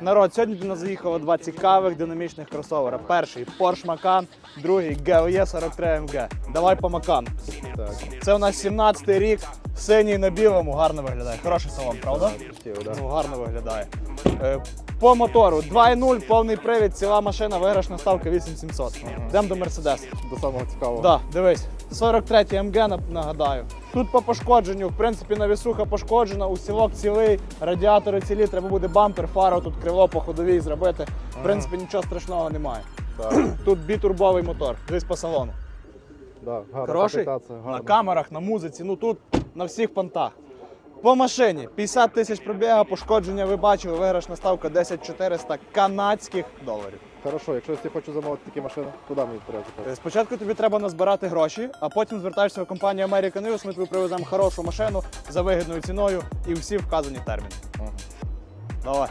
Народ, сьогодні до нас заїхало два цікавих динамічних кросовера. Перший Porsche Macan, другий GLE 43 MG. Давай по Macan. Так, Це у нас 17-й рік, синій на білому, гарно виглядає. Хороший салон, правда? да. Ну, гарно виглядає. Е, По мотору 2.0, повний привід, ціла машина, виграшна ставка 8700. Йдемо до Мерседес. До самого цікавого. Да, дивись, 43 МГ, нагадаю. Тут по пошкодженню, в принципі, навісуха пошкоджена, усілок цілий, радіатори цілі, треба буде бампер, фару, тут крило по ходовій зробити. В принципі, нічого страшного немає. Так, Тут бітурбовий мотор, десь по салону. да, гарна Хороший? Гарна. На камерах, на музиці, ну тут на всіх понтах. По машині 50 тисяч пробіга, пошкодження ви бачили, виграшна ставка 10 400 канадських доларів. Хорошо, якщо я хочу замовити такі машини, куди мені треба? Е, Спочатку тобі треба назбирати гроші, а потім звертаєшся в компанію American News, ми тобі привеземо хорошу машину за вигідною ціною і всі вказані терміни. Ага. Давай.